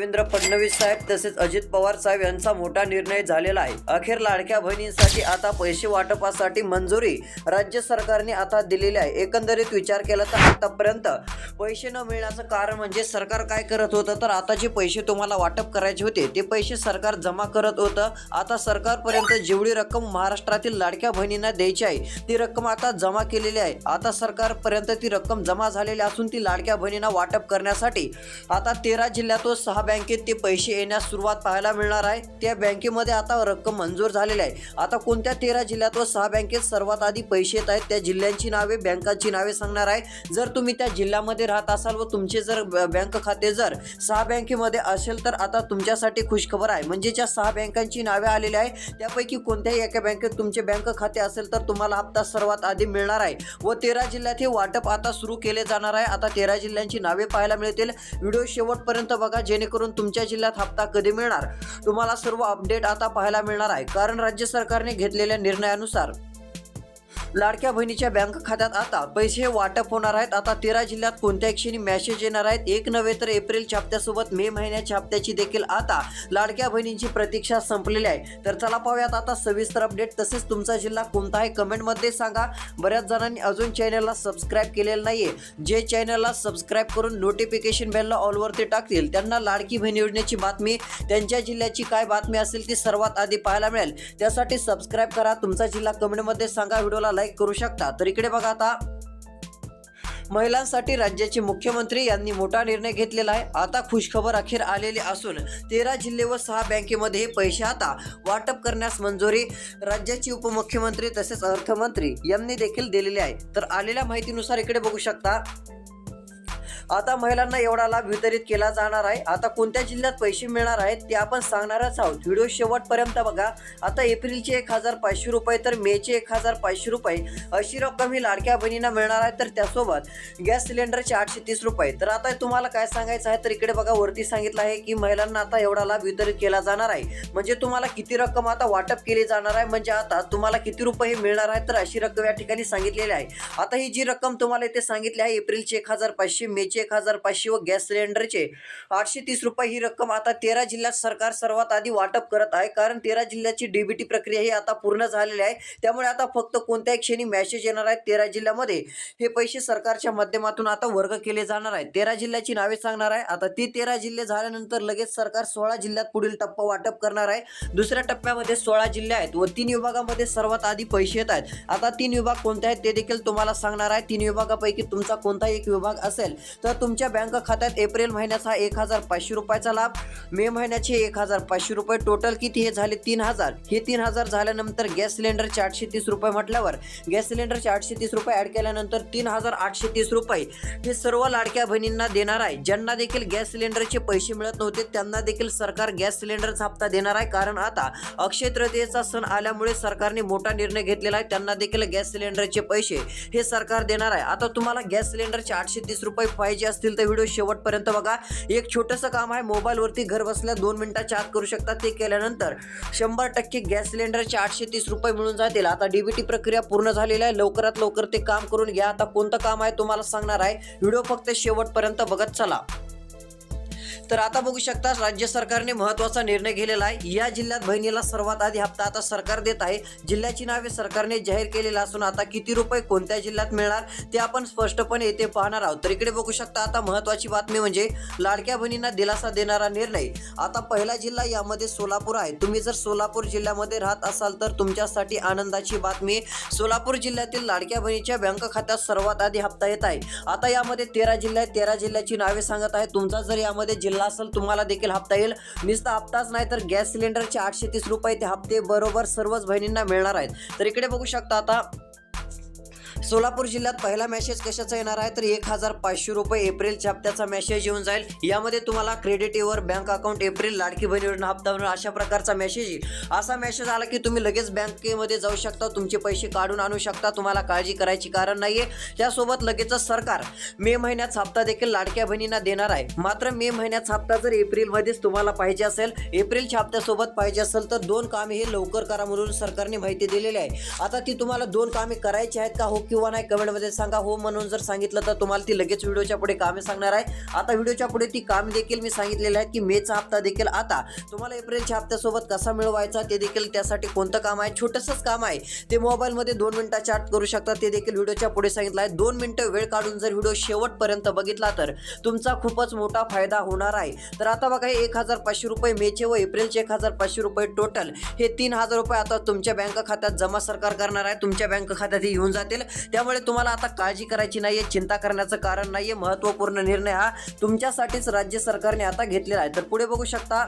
देवेंद्र फडणवीस साहेब तसेच अजित पवार साहेब यांचा मोठा निर्णय झालेला आहे. अखेर लाडक्या बहिणींसाठी आता पैसे वाटपासाठी मंजुरी राज्य सरकारने आता दिलेली आहे. एकंदरीत विचार केला तर आतापर्यंत पैसे न मिळण्याचं कारण म्हणजे सरकार काय करत होतं? तर आता जे पैसे तुम्हाला वाटप करायचे होते ते पैसे सरकार जमा करत होतं. आता सरकारपर्यंत जेवढी रक्कम महाराष्ट्रातील लाडक्या बहिणींना द्यायची आहे ती रक्कम आता जमा केलेली आहे. आता सरकारपर्यंत ती रक्कम जमा झालेली असून ती लाडक्या बहिणींना वाटप करण्यासाठी आता तेरा जिल्ह्यातून सहा बँकेत ते पैसे येण्यास सुरुवात पाहायला मिळणार आहे. त्या बँकेमध्ये आता रक्कम मंजूर झालेली आहे. आता कोणत्या तेरा जिल्ह्यात व सहा बँकेत सर्वात आधी पैसे येत आहेत त्या जिल्ह्यांची नावे बँकांची नावे सांगणार आहे. जर तुम्ही त्या जिल्ह्यामध्ये राहत असाल व तुमचे जर बँक खाते जर सहा बँकेमध्ये असेल तर आता तुमच्यासाठी खुशखबर आहे. म्हणजे ज्या सहा बँकांची नावे आलेली आहे त्यापैकी कोणत्याही एका बँकेत तुमचे बँक खाते असेल तर तुम्हाला हप्ता सर्वात आधी मिळणार आहे. व तेरा जिल्ह्यात हे वाटप आता सुरू केले जाणार आहे. आता तेरा जिल्ह्यांची नावे पाहायला मिळतील. व्हिडिओ शेवटपर्यंत बघा जेणेकरून करून तुमच्या जिल्ह्यात हप्ता कधी मिळणार? तुम्हाला सर्व अपडेट आता पाहायला मिळणार आहे. कारण राज्य सरकारने घेतलेल्या निर्णयानुसार लाडक्या बहिणीच्या बँक खात्यात आता पैसे वाटप होणार आहेत. आता तेरा जिल्ह्यात कोणत्या क्षणी मॅसेज येणार आहेत? एक नव्हे तर एप्रिलच्या हप्त्यासोबत मे महिन्याच्या हप्त्याची देखील आता लाडक्या बहिणींची प्रतीक्षा संपलेली आहे. तर चला पाहूयात आता सविस्तर अपडेट तसेच तुमचा जिल्हा कोणता आहे? कमेंटमध्ये सांगा. बऱ्याच जणांनी अजून चॅनलला सबस्क्राईब केलेलं नाहीये. जे चॅनलला सबस्क्राईब करून नोटिफिकेशन बेलला ऑलवरती टाकतील त्यांना लाडकी बहीण योजनेची बातमी त्यांच्या जिल्ह्याची काय बातमी असेल ती सर्वात आधी पाहायला मिळेल. त्यासाठी सबस्क्राईब करा. तुमचा जिल्हा कमेंटमध्ये सांगा. व्हिडिओला लाईक करू शकता. तर इकडे बघा आता. महिलांसाठी राज्याचे मुख्यमंत्री यांनी मोठा निर्णय घेतलेला आहे. आता खुशखबर अखेर आलेली असून तेरा जिल्हे व सहा बँकेमध्ये हे पैसे आता वाटप करण्यास मंजुरी राज्याचे उपमुख्यमंत्री तसेच अर्थमंत्री यांनी देखील दिलेली आहे. तर आलेल्या माहितीनुसार इकडे बघू शकता. आता महिलांना एवढा लाभ वितरित केला जाणार आहे. आता कोणत्या जिल्ह्यात पैसे मिळणार आहेत ते आपण सांगणारच आहोत. व्हिडिओ शेवटपर्यंत बघा. आता एप्रिलचे एक हजार पाचशे रुपये तर मेचे एक हजार पाचशे रुपये. अशी रक्कम ही लाडक्या बहिणींना मिळणार आहे तर त्यासोबत गॅस सिलेंडरचे आठशे तीस रुपये. तर आता तुम्हाला काय सांगायचं आहे तर इकडे बघा वरती सांगितलं आहे की महिलांना आता एवढा लाभ वितरित केला जाणार आहे. म्हणजे तुम्हाला किती रक्कम आता वाटप केली जाणार आहे म्हणजे आता तुम्हाला किती रुपये हे मिळणार आहे तर अशी रक्कम या ठिकाणी सांगितलेली आहे. आता ही जी रक्कम तुम्हाला इथे सांगितली आहे एप्रिलचे एक हजार पाचशे मेचे एक हजार पाचशे व गॅस सिलेंडरचे आठशे तीस रुपये ही रक्कम आता तेरा जिल्ह्यात सरकार सर्वात आधी वाटप करत आहे. कारण तेरा जिल्ह्याची डीबीटी प्रक्रिया ही आता पूर्ण झालेली आहे. त्यामुळे आता फक्त कोणत्याही क्षणी मॅसेज येणार आहेत तेरा जिल्ह्यामध्ये. हे पैसे सरकारच्या माध्यमातून आता वर्ग केले जाणार आहेत. तेरा जिल्ह्याची नावे सांगणार आहे. आता ती तेरा जिल्हे झाल्यानंतर लगेच सरकार सोळा जिल्ह्यात पुढील टप्पा वाटप करणार आहे. दुसऱ्या टप्प्यामध्ये सोळा जिल्हे आहेत व तीन विभागामध्ये सर्वात आधी पैसे येत आहेत. आता तीन विभाग कोणते आहेत ते देखील तुम्हाला सांगणार आहे. तीन विभागापैकी तुमचा कोणताही एक विभाग असेल तर तुमच्या बँक खात्यात एप्रिल महिन्याचा एक हजार पाचशे रुपयाचा लाभ मे महिन्याचे एक हजार पाचशे रुपये टोटल किती हे झाले तीन हजार. हे तीन हजार झाल्यानंतर गॅस सिलेंडरचे आठशे तीस रुपये म्हटल्यावर गॅस सिलेंडरचे आठशे तीस रुपये ॲड केल्यानंतर तीन हजार आठशे तीस रुपये हे सर्व लाडक्या बहिणींना देणार आहे. ज्यांना देखील गॅस सिलेंडरचे पैसे मिळत नव्हते त्यांना देखील सरकार गॅस सिलेंडरचा हप्ता देणार आहे. कारण आता अक्षय तृतीयेचा सण आल्यामुळे सरकारने मोठा निर्णय घेतलेला आहे. त्यांना देखील गॅस सिलेंडरचे पैसे हे सरकार देणार आहे. आता तुम्हाला गॅस सिलेंडरचे आठशे तीस रुपये पाहिजे असतील तर व्हिडिओ शेवटपर्यंत बघा. एक छोटंसं काम आहे मोबाईलवरती घर बसल्या दोन मिनिटाच्या आत करू शकता. ते केल्यानंतर शंभर टक्के गॅस सिलेंडरचे आठशे तीस रुपये मिळून जातील. आता डीबीटी प्रक्रिया पूर्ण झालेली आहे. लवकरात लवकर ते काम करून घ्या. आता कोणतं काम आहे तुम्हाला सांगणार आहे. व्हिडिओ फक्त शेवटपर्यंत बघत चला. तर आता बघू शकता राज्य सरकारने महत्त्वाचा निर्णय घेतलेला आहे. या जिल्ह्यात बहिणीला सर्वात आधी हप्ता आता सरकार देत आहे. जिल्ह्याची नावे सरकारने जाहीर केलेला असून आता किती रुपये कोणत्या जिल्ह्यात मिळणार ते आपण स्पष्टपणे येथे पाहणार आहोत. तर इकडे बघू शकता आता महत्वाची बातमी म्हणजे लाडक्या बहिणींना दिलासा देणारा निर्णय. आता पहिला जिल्हा यामध्ये सोलापूर आहे. तुम्ही जर सोलापूर जिल्ह्यामध्ये राहत असाल तर तुमच्यासाठी आनंदाची बातमी सोलापूर जिल्ह्यातील लाडक्या बहिणीच्या बँक खात्यात सर्वात आधी हप्ता येत आहे. आता यामध्ये तेरा जिल्हे आहेत. तेरा जिल्ह्याची नावे सांगत आहे. तुमचा जर यामध्ये जिल्हा असेल तुम्हाला देखील हप्ता येईल. नुसता हप्ताच नाही तर गॅस सिलेंडरचे आठशे तीस रुपये ते हप्ते बरोबर सर्वच बहिणींना मिळणार आहेत. तर इकडे बघू शकता आता सोलापूर जिल्ह्यात पहिला मेसेज कशाचा येणार आहे? तर एक हजार पाचशे रुपये एप्रिल हप्त्याचा मेसेज येऊन जाईल. यामध्ये तुम्हाला credit your bank account April Ladki Bahin Yojana हप्ता म्हणून अशा प्रकारचा मेसेज येईल. असा मेसेज आला की तुम्ही लगेच बँकेमध्ये जाऊ शकता तुमचे पैसे काढून आणू शकता तुम्हाला काळजी करायची कारण नाहीये. त्यासोबत लगेचच सरकार मे महिन्यात हप्ता देखील लाडक्या बहिणींना देणार आहे. मात्र मे महिन्याचा हप्ता जर एप्रिलमध्येच तुम्हाला पाहिजे असेल एप्रिलच्या हप्त्यासोबत पाहिजे असेल तर दोन कामे हे लवकर करा म्हणून सरकारने माहिती दिलेली आहे. आता ती तुम्हाला दोन कामे करायची आहेत का हो किंवा नाही कमेंटमध्ये सांगा. हो म्हणून जर सांगितलं तर तुम्हाला ती लगेच व्हिडिओच्या पुढे कामे सांगणार आहे. आता व्हिडिओच्या पुढे ती काम देखील मी सांगितलेले आहेत की मेचा हप्ता देखील आता. तुम्हाला एप्रिलच्या हप्त्यासोबत कसा मिळवायचा ते देखील त्यासाठी कोणतं काम आहे? छोटंसंच काम आहे. ते मोबाईलमध्ये दोन मिनटं चार्ट करू शकता. ते देखील व्हिडिओच्या पुढे सांगितलं आहे. दोन मिनिटं वेळ काढून जर व्हिडिओ शेवटपर्यंत बघितला तर तुमचा खूपच मोठा फायदा होणार आहे. तर आता बघा एक हजार पाचशे रुपये मेचे व एप्रिलचे एक हजार पाचशे रुपये टोटल. हे तीन हजार रुपये आता तुमच्या बँक खात्यात जमा सरकार करणार आहे. तुमच्या बँक खात्यात येऊन जातील. त्यामुळे तुम्हाला आता काळजी करायची नाहीये चिंता करण्याचं कारण नाहीये महत्त्वपूर्ण निर्णय हा तुमच्यासाठीच राज्य सरकारने आता घेतलेला आहे. तर पुढे बघू शकता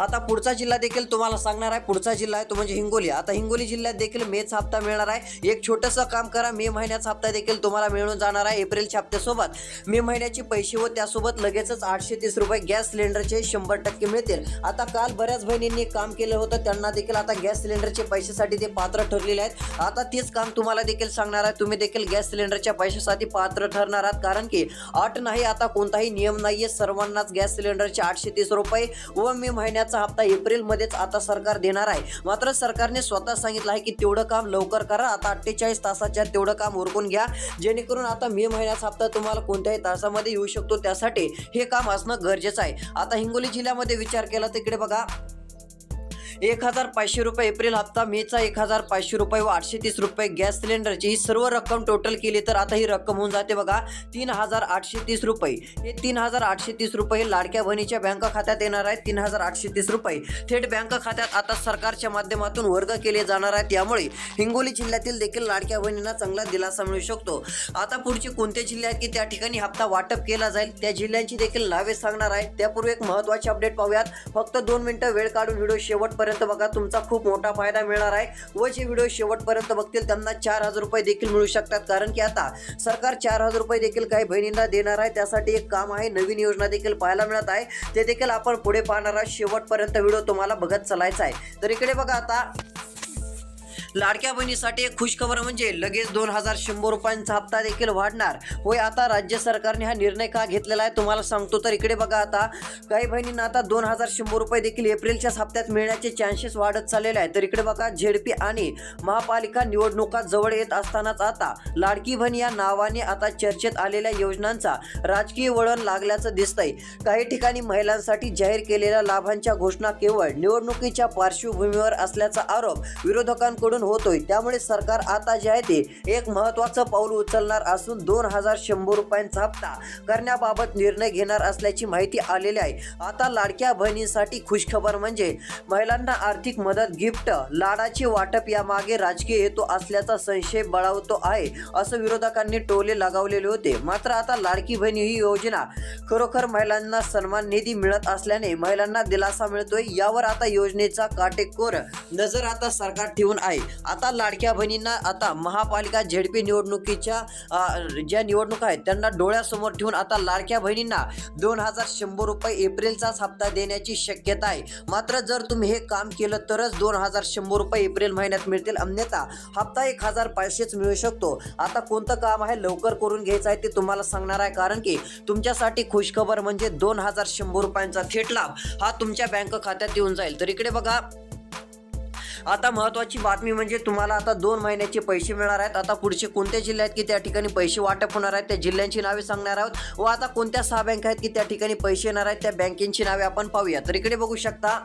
आता पुढचा जिल्हा देखील तुम्हाला सांगणार आहे. पुढचा जिल्हा आहे तो म्हणजे हिंगोली. आता हिंगोली जिल्ह्यात देखील मेचा हप्ता मिळणार आहे. एक छोटंसं काम करा. मे महिन्याचा हप्ता देखील तुम्हाला मिळून जाणार आहे एप्रिलच्या हप्त्यासोबत. मे महिन्याचे पैसे व त्यासोबत लगेचच आठशे तीस रुपये गॅस सिलेंडरचे शंभर टक्के मिळतील. आता काल बऱ्याच बहिणींनी काम केलं होतं. त्यांना देखील आता गॅस सिलेंडरचे पैशासाठी ते पात्र ठरलेले आहेत. आता तेच काम तुम्हाला देखील सांगणार आहे. तुम्ही देखील गॅस सिलेंडरच्या पैशासाठी पात्र ठरणार आहात. कारण की अट नाही आता कोणताही नियम नाहीये. सर्वांनाच गॅस सिलेंडरचे आठशे तीस रुपये व मे महिन्याचा हप्ता एप्रिलमध्येच आता सरकार देणार आहे. मात्र सरकारने स्वतः सांगितलं आहे की तेवढं काम लवकर करा. आता अठ्ठेचाळीस तासाच्या तेवढं काम उरकून घ्या. जेणेकरून आता मे महिन्याचा हप्ता तुम्हाला कोणत्याही तासामध्ये येऊ शकतो. त्यासाठी हे काम असणं गरजेचं आहे. आता हिंगोली जिल्ह्यामध्ये विचार केला तिकडे बघा. एक हजार पाचशे रुपये एप्रिल हप्ता मेचा एक हजार पाचशे रुपये व आठशे तीस रुपये गॅस सिलेंडरची ही सर्व रक्कम टोटल केली तर आता ही रक्कम होऊन जाते बघा तीन हजार आठशे तीस रुपये. हे तीन हजार आठशे तीस रुपये लाडक्या बहिणीच्या बँक खात्यात येणार आहेत तीन हजार आठशे तीस रुपये. थेट बँक खात्यात आता सरकारच्या माध्यमातून वर्ग केले जाणार आहेत त्यामुळे हिंगोली जिल्ह्यातील देखील लाडक्या बहिणींना चांगला दिलासा मिळू शकतो. आता पुढचे कोणते जिल्हे आहेत की त्या ठिकाणी हप्ता वाटप केला जाईल त्या जिल्ह्यांची देखील नावे सांगणार आहेत. त्यापूर्वी एक महत्त्वाचे अपडेट पाहूयात. फक्त दोन मिनिटं वेळ काढून व्हिडिओ शेवटपर्यंत बघा तुमचा खूप मोठा फायदा मिळणार आहे. व जे व्हिडिओ शेवटपर्यंत बघतील त्यांना चार हजार रुपये देखील मिळू शकतात. कारण की आता सरकार चार हजार रुपये देखील काही बहिणींना देणार आहे. त्यासाठी एक काम आहे नवीन योजना देखील पाहायला मिळत आहे. ते देखील आपण पुढे पाहणार आहोत. शेवटपर्यंत व्हिडिओ तुम्हाला बघत चालायचा आहे. तर इकडे बघा आता लाडक्या बहिणीसाठी एक खुशखबर म्हणजे लगेच दोन हजार शंभर रुपयांचा हप्ता देखील वाढणार. होय आता राज्य सरकारने हा निर्णय का घेतलेला आहे तुम्हाला सांगतो. तर इकडे बघा आता काही बहिणींना आता दोन हजार शंभर रुपये देखील एप्रिलच्याच हप्त्यात मिळण्याचे चान्सेस वाढत चाललेले आहे तर इकडे बघा झेडपी आणि महापालिका निवडणुका जवळ येत असतानाच आता लाडकी बहीण या नावाने आता चर्चेत आलेल्या योजनांचा राजकीय वळण लागल्याचं दिसतंय. काही ठिकाणी महिलांसाठी जाहीर केलेल्या लाभांच्या घोषणा केवळ निवडणुकीच्या पार्श्वभूमीवर असल्याचा आरोप विरोधकांकडून होतोय. त्यामुळे सरकार आता जे आहे ते एक महत्वाचं पाऊल उचलणार असून दोन हजार शंभर रुपयांचा हप्ता करण्याबाबत निर्णय घेणार असल्याची माहिती आलेली आहे. आता लाडक्या बहिणींसाठी खुशखबर म्हणजे महिलांना आर्थिक मदत गिफ्ट लाडाचे वाटप यामागे राजकीय हेतू असल्याचा संशय बळावतो आहे असं विरोधकांनी टोले लगावलेले होते. मात्र आता लाडकी बहिणी ही योजना खरोखर महिलांना सन्मान निधी मिळत असल्याने महिलांना दिलासा मिळतोय यावर आता योजनेचा काटेकोर नजर आता सरकार ठेवून आहे. आता लाडक्या बहिणींना आता महापालिका झेडपी निवडणुकीच्या ज्या निवडणुका आहेत त्यांना डोळ्यासमोर ठेवून आता लाडक्या बहिणींना दोन हजार शंभर रुपये एप्रिलचाच हप्ता देण्याची शक्यता आहे. मात्र जर तुम्ही हे काम केलं तरच दोन हजार शंभर रुपये एप्रिल महिन्यात मिळतील. अन्यथा हप्ता एक हजार पाचशेच मिळू शकतो. आता कोणतं काम आहे लवकर करून घ्यायचं आहे ते तुम्हाला सांगणार आहे. कारण की तुमच्यासाठी खुशखबर म्हणजे दोन हजार शंभर रुपयांचा थेट लाभ हा तुमच्या बँक खात्यात येऊन जाईल. तर इकडे बघा. आता महत्वाची बातमी म्हणजे तुम्हाला आता दोन महिन्याचे पैसे मिळणार आहेत. आता पुढचे कोणत्या जिल्हे आहेत की त्या ठिकाणी पैसे वाटप होणार आहेत त्या जिल्ह्यांची नावे सांगणार आहोत. व आता कोणत्या सहा बँक आहेत की त्या ठिकाणी पैसे येणार आहेत त्या बँकेची नावे आपण पाहूया. तर इकडे बघू शकता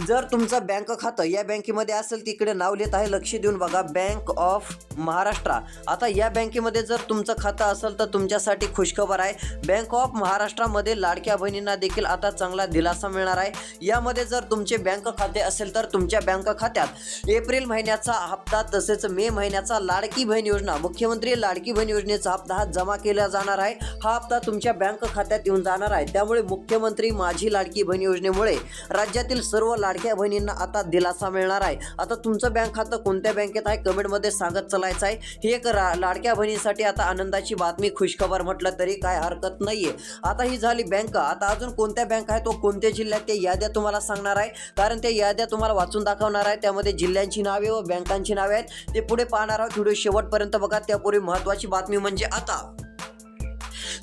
जर तुमचं बँक खातं या बँकेमध्ये असेल तिकडे नाव लिहित आहे लक्ष देऊन बघा बँक ऑफ महाराष्ट्र आता या बँकेमध्ये जर तुमचं खातं असेल तर तुमच्यासाठी खुशखबर आहे. बँक ऑफ महाराष्ट्रामध्ये लाडक्या बहिणींना देखील आता चांगला दिलासा मिळणार आहे. यामध्ये जर तुमचे बँक खाते असेल तर तुमच्या बँक खात्यात एप्रिल महिन्याचा हप्ता तसेच मे महिन्याचा लाडकी बहीण योजना मुख्यमंत्री लाडकी बहीण योजनेचा हप्ता हा जमा केला जाणार आहे. हा हप्ता तुमच्या बँक खात्यात येऊन जाणार आहे. त्यामुळे मुख्यमंत्री माझी लाडकी बहीण योजनेमुळे राज्यातील सर्व लाडक्या बहिणींना आता दिलासा मिळणार आहे. आता तुमचं बँक खातं कोणत्या बँकेत आहे? कमेंटमध्ये सांगत चालायचं आहे. ही एक रा- लाडक्या बहिणींसाठी आता आनंदाची बातमी खुशखबर म्हटलं तरी काय हरकत नाहीये. आता ही झाली बँक. आता अजून कोणत्या बँक आहेत व कोणत्या जिल्ह्यात त्या याद्या तुम्हाला सांगणार आहे. कारण त्या याद्या तुम्हाला वाचून दाखवणार आहे. त्यामध्ये जिल्ह्यांची नावे व बँकांची नावे आहेत. ते पुढे पाहणार आहोत. व्हिडिओ शेवटपर्यंत बघा. त्यापूर्वी महत्वाची बातमी म्हणजे आता.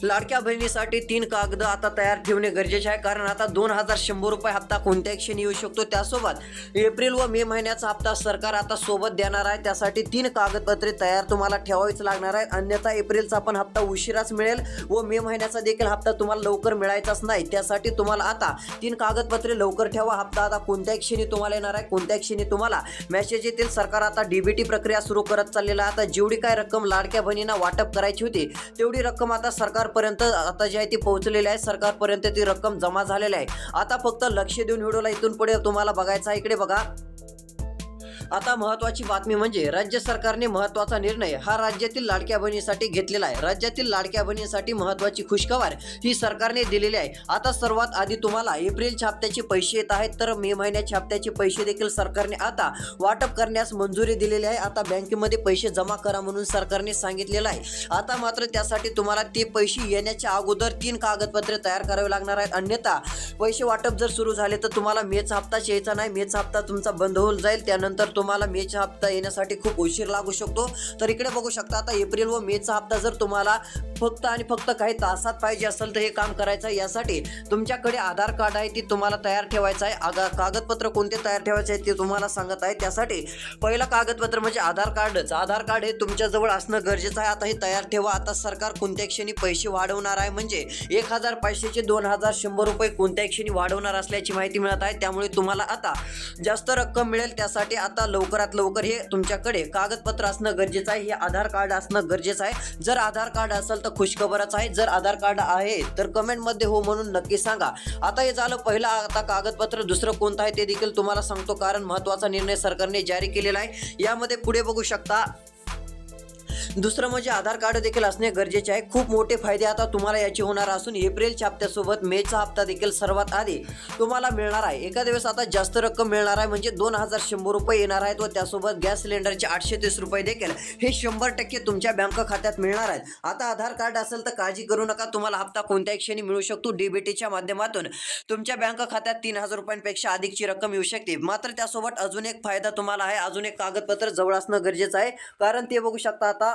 लाडक्या बहिणीसाठी तीन कागद आता तयार ठेवणे गरजेचे आहे. कारण आता दोन हजार शंभर रुपये हप्ता कोणत्याही क्षणी येऊ शकतो त्यासोबत एप्रिल व मे महिन्याचा हप्ता सरकार आता सोबत देणार आहे. त्यासाठी तीन कागदपत्रे तयार तुम्हाला ठेवावीच लागणार आहे. अन्यथा एप्रिलचा पण हप्ता उशिराच मिळेल व मे महिन्याचा देखील हप्ता तुम्हाला लवकर मिळायचाच नाही. त्यासाठी तुम्हाला आता तीन कागदपत्रे लवकर ठेवा. हप्ता आता कोणत्या क्षणी तुम्हाला येणार आहे. कोणत्या क्षणी तुम्हाला मेसेज येतील. सरकार आता डीबीटी प्रक्रिया सुरू करत चाललेला आहे. आता जेवढी काय रक्कम लाडक्या बहिणींना वाटप करायची होती तेवढी रक्कम आता सरकार सरकारपर्यंत आता जे आहे ती पोहोचलेली आहे. सरकारपर्यंत ती रक्कम जमा झालेली आहे. आता फक्त लक्ष देऊन व्हिडिओला इथून पुढे तुम्हाला बघायचं आहे. इकडे बघा. आता महत्वाची बातमी म्हणजे राज्य सरकारने महत्त्वाचा निर्णय हा राज्यातील लाडक्या बहिणीसाठी घेतलेला आहे. राज्यातील लाडक्या बहिणीसाठी महत्वाची खुशखबर ही सरकारने दिलेली आहे. आता सर्वात आधी तुम्हाला एप्रिल छाप्त्याचे पैसे येत आहेत तर मे महिन्याच्या हप्त्याचे पैसे देखील सरकारने आता वाटप करण्यास मंजुरी दिलेली आहे. आता बँकेमध्ये पैसे जमा करा म्हणून सरकारने सांगितलेलं आहे. आता मात्र त्यासाठी तुम्हाला ते पैसे येण्याच्या अगोदर तीन कागदपत्रे तयार करावे लागणार आहेत. अन्यथा पैसे वाटप जर सुरू झाले तर तुम्हाला मेचा हप्ताच यायचा नाही. मेचा हप्ता तुमचा बंद होऊन जाईल. त्यानंतर तुम्हाला मेचा हप्ता येण्यासाठी खूप उशीर लागू शकतो. तर इकडे बघू शकता आता एप्रिल व मेचा हप्ता जर तुम्हाला फक्त आणि फक्त काही तासात पाहिजे असेल तर हे काम करायचं आहे. यासाठी तुमच्याकडे आधार कार्ड आहे ती तुम्हाला तयार ठेवायचं आहे. आगा कागदपत्र कोणते तयार ठेवायचे आहे ते तुम्हाला सांगत आहे. त्यासाठी पहिलं कागदपत्र म्हणजे आधार कार्डच आधार कार्ड हे तुमच्याजवळ असणं गरजेचं आहे. आता हे तयार ठेवा. आता सरकार कोणत्या क्षणी पैसे वाढवणार आहे? म्हणजे एक हजार पाचशेचे दोन हजार शंभर रुपये कोणत्या क्षणी वाढवणार असल्याची माहिती मिळत आहे. त्यामुळे तुम्हाला आता जास्त रक्कम मिळेल. त्यासाठी आता लवकरात लवकर हे तुमच्याकडे कागदपत्र असणं गरजेचं आहे हे आधार कार्ड असणं गरजेचं आहे. जर आधार कार्ड असेल तर खुशखबरच आहे जर आधार कार्ड आहे तर कमेंटमध्ये हो म्हणून नक्की सांगा. आता हे झालं पहिलं आता कागदपत्र दुसरं कोणतं आहे ते देखील तुम्हाला सांगतो कारण महत्त्वाचा निर्णय सरकारने जारी केलेला आहे. यामध्ये पुढे बघू शकता दुसरं म्हणजे आधार कार्ड देखील असणे गरजेचे आहे. खूप मोठे फायदे आता तुम्हाला याचे होणार असून एप्रिलच्या हप्त्यासोबत मेचा हप्ता देखील सर्वात आधी तुम्हाला मिळणार आहे. एका दिवस आता जास्त रक्कम मिळणार आहे म्हणजे दोन हजार शंभर रुपये येणार आहेत व त्यासोबत गॅस सिलेंडरचे आठशे तीस रुपये देखील हे शंभर टक्के तुमच्या बँक खात्यात मिळणार आहेत. आता आधार कार्ड असेल तर काळजी करू नका तुम्हाला हप्ता कोणत्याही क्षणी मिळू शकतो. डीबीटीच्या माध्यमातून तुमच्या बँक खात्यात तीन हजार रुपयांपेक्षा अधिकची रक्कम येऊ शकते. मात्र त्यासोबत अजून एक फायदा तुम्हाला आहे अजून एक कागदपत्र जवळ असणं गरजेचं आहे. कारण ते बघू शकता आता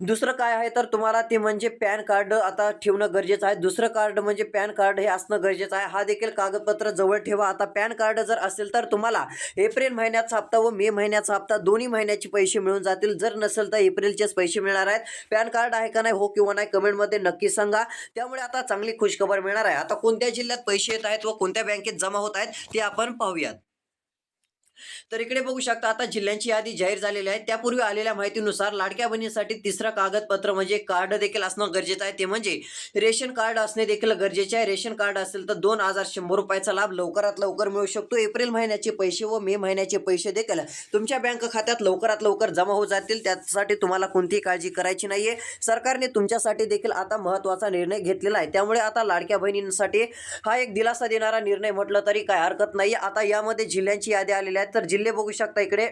दुसरं काय आहे तर तुम्हाला ते म्हणजे पॅन कार्ड आता ठेवणं गरजेचं आहे. दुसरं कार्ड म्हणजे पॅन कार्ड हे असणं गरजेचं आहे. हा देखील कागदपत्र जवळ ठेवा. आता पॅन कार्ड जर असेल तर तुम्हाला एप्रिल महिन्याचा हप्ता व मे महिन्याचा हप्ता दोन्ही महिन्याचे पैसे मिळून जातील. जर नसेल तर एप्रिलचेच पैसे मिळणार आहेत. पॅन कार्ड आहे का नाही हो किंवा नाही कमेंटमध्ये नक्की सांगा. त्यामुळे आता चांगली खुशखबर मिळणार आहे. आता कोणत्या जिल्ह्यात पैसे येत आहेत व कोणत्या बँकेत जमा होत आहेत ते आपण पाहूयात. तर इकडे बघू शकता आता जिल्ह्यांची यादी जाहीर झालेली आहे. त्यापूर्वी आलेल्या माहितीनुसार लाडक्या बहिणीसाठी तिसरं कागदपत्र म्हणजे कार्ड देखील असणं गरजेचं आहे. ते म्हणजे रेशन कार्ड असणे देखील गरजेचे आहे. रेशन कार्ड असेल तर दोन हजार शंभर रुपयाचा लाभ लवकरात लवकर मिळू शकतो. एप्रिल महिन्याचे पैसे व मे महिन्याचे पैसे देखील तुमच्या बँक खात्यात लवकरात लवकर जमा होत जातील. त्यासाठी तुम्हाला कोणतीही काळजी करायची नाहीये. सरकारने तुमच्यासाठी देखील आता महत्त्वाचा निर्णय घेतलेला आहे. त्यामुळे आता लाडक्या बहिणींसाठी हा एक दिलासा देणारा निर्णय म्हटलं तरी काय हरकत नाही आता यामध्ये जिल्ह्यांची यादी आलेली आहेत तर जिल्हे बघू शकता इकडे.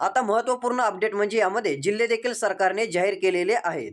आता महत्त्वपूर्ण अपडेट म्हणजे यामध्ये जिल्हे देखील सरकारने जाहीर केलेले आहेत.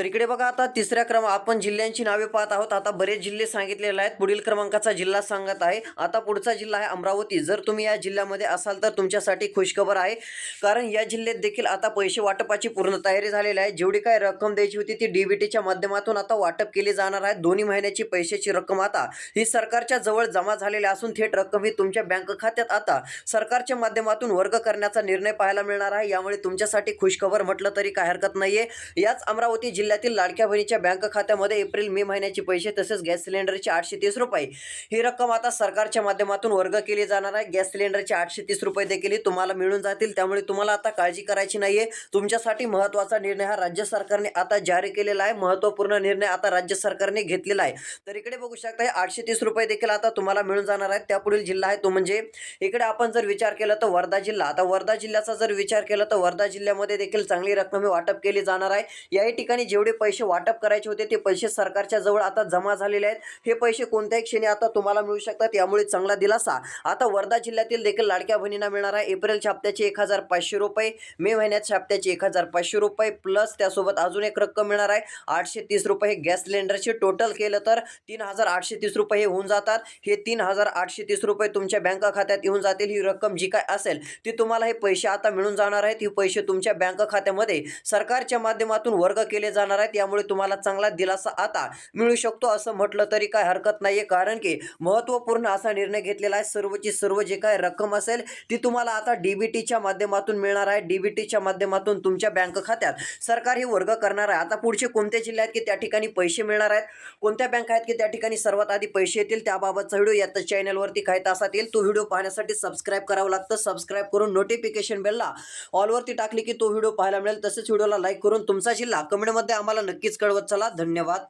तर इकडे बघा आता तिसऱ्या क्रम आपण जिल्ह्यांची नावे पाहत आहोत. आता बरेच जिल्हे सांगितलेले आहेत. पुढील क्रमांकाचा जिल्हा सांगत आहे. आता पुढचा जिल्हा आहे अमरावती. जर तुम्ही या जिल्ह्यामध्ये असाल तर तुमच्यासाठी खुशखबर आहे. कारण या जिल्ह्यात देखील आता पैसे वाटपाची पूर्ण तयारी झालेली आहे. जेवढी काय रक्कम द्यायची होती ती डीबीटीच्या माध्यमातून आता वाटप केली जाणार आहे. दोन्ही महिन्याची पैशाची रक्कम आता ही सरकारच्या जवळ जमा झालेली असून थेट रक्कम ही तुमच्या बँक खात्यात आता सरकारच्या माध्यमातून वर्ग करण्याचा निर्णय पाहायला मिळणार आहे. यामुळे तुमच्यासाठी खुशखबर म्हटलं तरी काय हरकत नाहीये. याच अमरावती जिल्ह्यातील लाडक्या बहिणीच्या बँक खात्यामध्ये एप्रिल मे महिन्याचे पैसे तसेच गॅस सिलेंडरचे आठशे तीस रुपये. ही रक्कम आता सरकारच्या माध्यमातून वर्ग केली जाणार आहे. गॅस सिलेंडरचे आठशे तीस रुपये देखील तुम्हाला मिळून जातील. त्यामुळे तुम्हाला आता काळजी करायची नाहीये. तुमच्यासाठी महत्त्वाचा निर्णय हा राज्य सरकारने आता जारी केलेला आहे. महत्त्वपूर्ण निर्णय आता राज्य सरकारने घेतलेला आहे. तर इकडे बघू शकता आठशे तीस रुपये देखील आता तुम्हाला मिळून जाणार आहेत. त्यापुढील जिल्हा आहे तो म्हणजे इकडे आपण जर विचार केला तर वर्धा जिल्हा. आता वर्धा जिल्ह्याचा जर विचार केला तर वर्धा जिल्ह्यामध्ये देखील चांगली रक्कम वाटप केली जाणार आहे. याही ठिकाणी जेवढे पैसे वाटप करायचे होते ते पैसे सरकारच्या जवळ आता जमा झालेले आहेत. हे पैसे कोणत्याही क्षणी आता तुम्हाला मिळू शकतात. यामुळे चांगला दिलासा. आता वर्धा जिल्ह्यातील देखील लाडक्या बहिणींना मिळणार आहे. एप्रिल छाप्त्याचे एक हजार पाचशे रुपये मे महिन्यात छाप्त्याचे एक हजार पाचशे रुपये प्लस त्यासोबत अजून एक रक्कम मिळणार आहे. आठशे तीस रुपये हे गॅस सिलेंडरचे टोटल केलं तर तीन हजार आठशे तीस रुपये हे होऊन जातात. हे तीन हजार आठशे तीस रुपये तुमच्या बँक खात्यात येऊन जातील. ही रक्कम जी काय असेल ती तुम्हाला हे पैसे आता मिळून जाणार आहेत. ही पैसे तुमच्या बँक खात्यामध्ये सरकारच्या माध्यमातून वर्ग केले जाणार आहेत यामुळे तुम्हाला चांगला दिलासा आता मिळू शकतो असं म्हटलं तरी काय हरकत नाहीये. कारण की महत्त्वपूर्ण असा निर्णय घेतलेला आहे सर्वची सर्व जे काय रक्कम असेल ती तुम्हाला आता डीबीटीच्या माध्यमातून मिळणार आहे. डीबीटीच्या माध्यमातून तुमच्या बँक खात्यात सरकार हे वर्ग करणार आहे. आता पुढचे कोणते जिल्हे आहेत की त्या ठिकाणी पैसे मिळणार आहेत? कोणत्या बँक आहेत की त्या ठिकाणी सर्वात आधी पैसे येतील? त्याबाबतचा व्हिडिओ या चॅनलवरती काही तासात येईल. तो व्हिडिओ पाहण्यासाठी सबस्क्राईब करावं लागतं. सबस्क्राईब करून नोटिफिकेशन बेलला ऑलवरती टाकली की तो व्हिडिओ पाहायला मिळेल. तसेच व्हिडिओला लाईक करून तुमचा जिल्हा कमेंटमध्ये आम्हाला नक्कीच कळवत चला. धन्यवाद.